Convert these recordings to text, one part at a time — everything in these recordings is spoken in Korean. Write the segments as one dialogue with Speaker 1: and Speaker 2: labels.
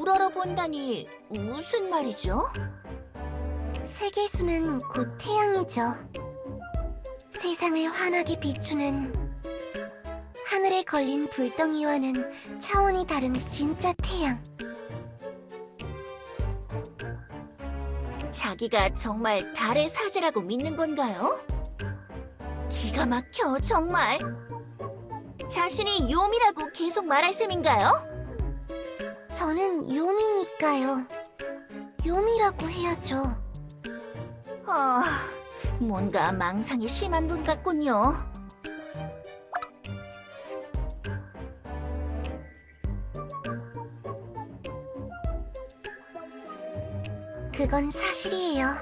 Speaker 1: 우러러본다니 무슨 말이죠?
Speaker 2: 세계수는 곧 태양이죠. 세상을 환하게 비추는 하늘에 걸린 불덩이와는 차원이 다른 진짜 태양.
Speaker 1: 자기가 정말 달의 사제라고 믿는 건가요? 기가 막혀 정말. 자신이 요미라고 계속 말할 셈인가요?
Speaker 2: 저는 요미니까요. 요미라고 해야죠.
Speaker 1: 아, 뭔가 망상이 심한 분 같군요.
Speaker 2: 그건 사실이에요.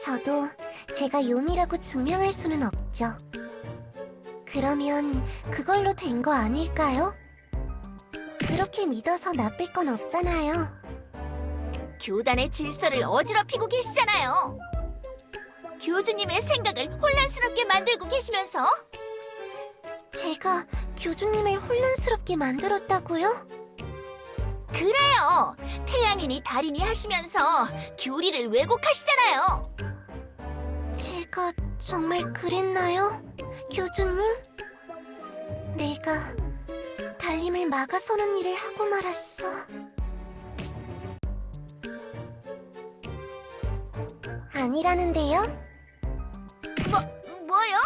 Speaker 2: 저도 제가 요미라고 증명할 수는 없죠. 그러면 그걸로 된 거 아닐까요? 그렇게 믿어서 나쁠 건 없잖아요.
Speaker 1: 교단의 질서를 어지럽히고 계시잖아요. 교주님의 생각을 혼란스럽게 만들고 계시면서
Speaker 2: 제가 교주님을 혼란스럽게 만들었다고요?
Speaker 1: 그래요. 태양이니 달이니 하시면서 교리를 왜곡하시잖아요.
Speaker 2: 제가 정말 그랬나요? 교주님? 내가 달림을 막아서는 일을 하고 말았어. 아니라는데요?
Speaker 1: 뭐 뭐요?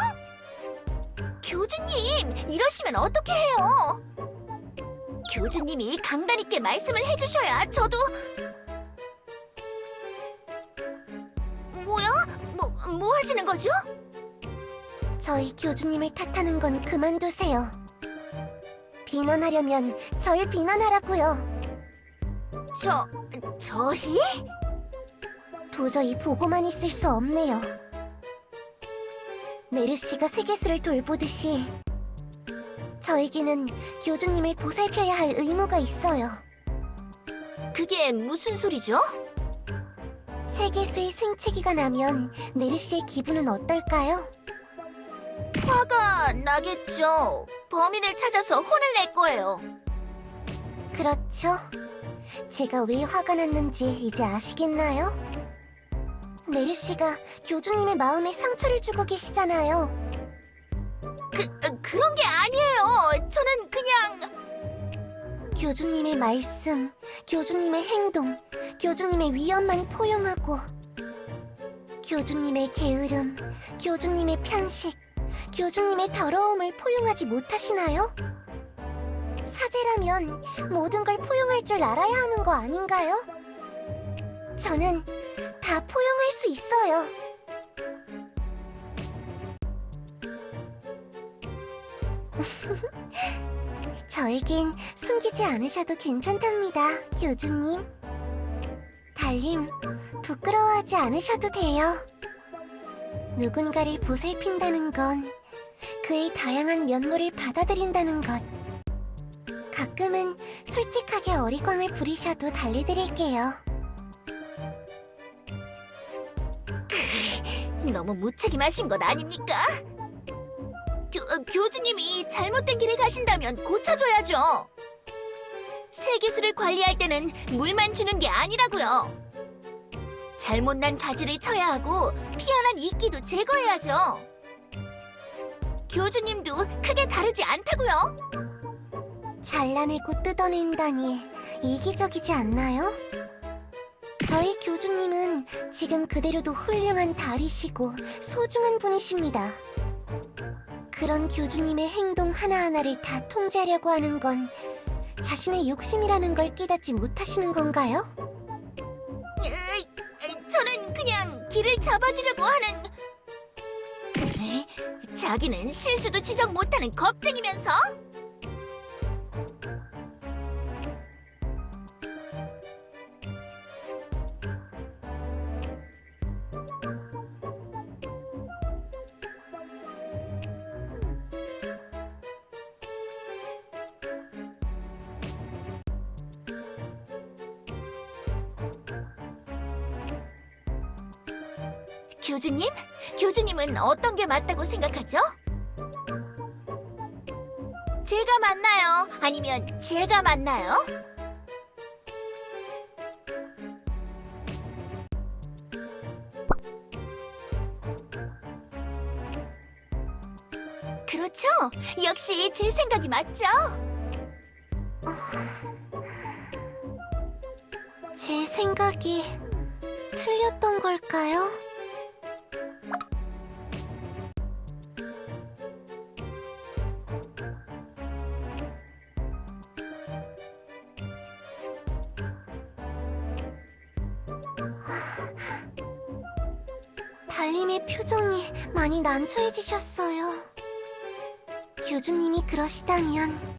Speaker 1: 교주님 이러시면 어떻게 해요? 교주님이 강단 있게 말씀을 해주셔야 저도 뭐야? 뭐, 뭐 하시는 거죠?
Speaker 2: 저희 교주님을 탓하는 건 그만두세요. 비난하려면 절 비난하라고요.
Speaker 1: 저, 저희?
Speaker 2: 도저히 보고만 있을 수 없네요. 메르시가 세계수를 돌보듯이 저에게는 교주님을 보살펴야 할 의무가 있어요.
Speaker 1: 그게 무슨 소리죠?
Speaker 2: 세계수의 생채기가 나면 메르시의 기분은 어떨까요?
Speaker 1: 화가 나겠죠. 범인을 찾아서 혼을 낼 거예요.
Speaker 2: 그렇죠. 제가 왜 화가 났는지 이제 아시겠나요? 메르시가 교주님의 마음에 상처를 주고 계시잖아요.
Speaker 1: 그, 그런 게 아니에요. 저는 그냥...
Speaker 2: 교주님의 말씀, 교주님의 행동, 교주님의 위험만 포용하고 교주님의 게으름, 교주님의 편식, 교주님의 더러움을 포용하지 못하시나요? 사제라면 모든 걸 포용할 줄 알아야 하는 거 아닌가요? 저는 다 포용할 수 있어요. 저에겐 숨기지 않으셔도 괜찮답니다, 교주님. 달님, 부끄러워하지 않으셔도 돼요. 누군가를 보살핀다는 건 그의 다양한 면모를 받아들인다는 것. 가끔은 솔직하게 어리광을 부리셔도 달래드릴게요.
Speaker 1: 너무 무책임하신 것 아닙니까? 교, 어, 교주님이 잘못된 길을 가신다면 고쳐줘야죠. 세계수를 관리할 때는 물만 주는 게 아니라고요. 잘못난 가지를 쳐야 하고 피어난 이끼도 제거해야죠. 교주님도 크게 다르지 않다고요.
Speaker 2: 잘라내고 뜯어낸다니 이기적이지 않나요? 저희 교주님은 지금 그대로도 훌륭한 달이시고 소중한 분이십니다. 그런 교주님의 행동 하나하나를 다 통제하려고 하는 건 자신의 욕심이라는 걸 깨닫지 못하시는 건가요?
Speaker 1: 그냥 길을 잡아주려고 하는... 에? 자기는 실수도 지적 못하는 겁쟁이면서? 교주님? 교주님은 어떤 게 맞다고 생각하죠? 제가 맞나요? 아니면 제가 맞나요? 그렇죠? 역시 제 생각이 맞죠?
Speaker 2: 제 생각이 틀렸던 걸까요? 달림의 표정이 많이 난처해지셨어요. 교주님이 그러시다면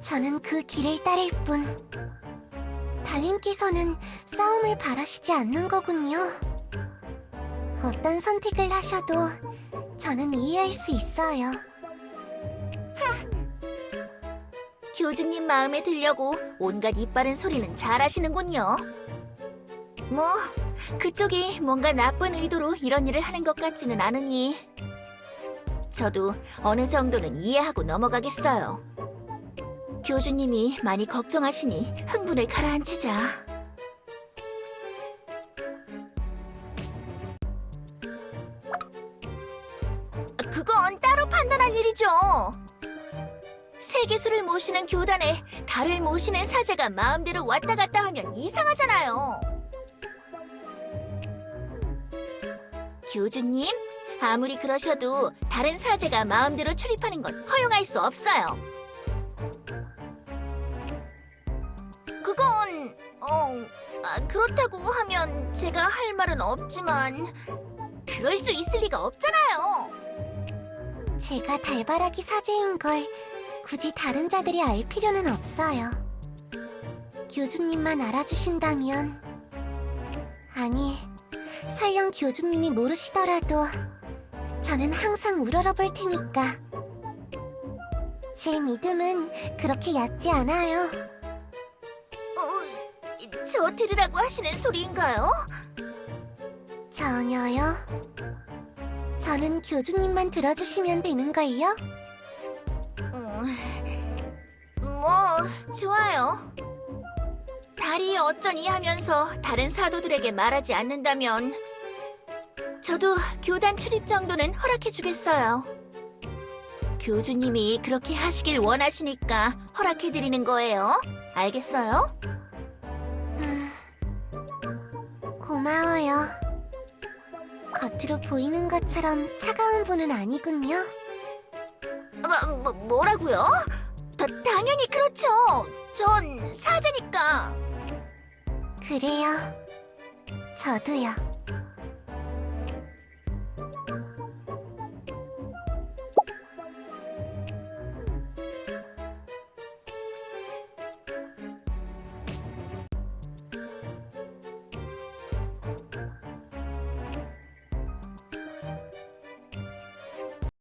Speaker 2: 저는 그 길을 따를 뿐. 달님께서는 싸움을 바라시지 않는 거군요. 어떤 선택을 하셔도 저는 이해할 수 있어요.
Speaker 1: 교주님 마음에 들려고 온갖 이빠른 소리는 잘하시는군요. 뭐 그쪽이 뭔가 나쁜 의도로 이런 일을 하는 것 같지는 않으니 저도 어느 정도는 이해하고 넘어가겠어요. 교주님이 많이 걱정하시니 흥분을 가라앉히자. 그건 따로 판단할 일이죠. 세계수를 모시는 교단에 달을 모시는 사제가 마음대로 왔다 갔다 하면 이상하잖아요. 교주님, 아무리 그러셔도 다른 사제가 마음대로 출입하는 건 허용할 수 없어요. 그건 어 아, 그렇다고 하면 제가 할 말은 없지만 그럴 수 있을 리가 없잖아요.
Speaker 2: 제가 달바라기 사제인 걸 굳이 다른 자들이 알 필요는 없어요. 교주님만 알아주신다면 아니, 설령 교주님이 모르시더라도 저는 항상 우러러볼 테니까 제 믿음은 그렇게 얕지 않아요.
Speaker 1: 어, 저 들으라고 하시는 소리인가요?
Speaker 2: 전혀요. 저는 교주님만 들어주시면 되는걸요?
Speaker 1: 음, 뭐 좋아요. 달이 어쩌니 하면서 다른 사도들에게 말하지 않는다면 저도 교단 출입 정도는 허락해 주겠어요. 교주님이 그렇게 하시길 원하시니까 허락해 드리는 거예요. 알겠어요?
Speaker 2: 음, 고마워요. 겉으로 보이는 것처럼 차가운 분은 아니군요.
Speaker 1: 뭐, 뭐 뭐라고요? 다, 당연히 그렇죠. 전 사제니까.
Speaker 2: 그래요. 저도요.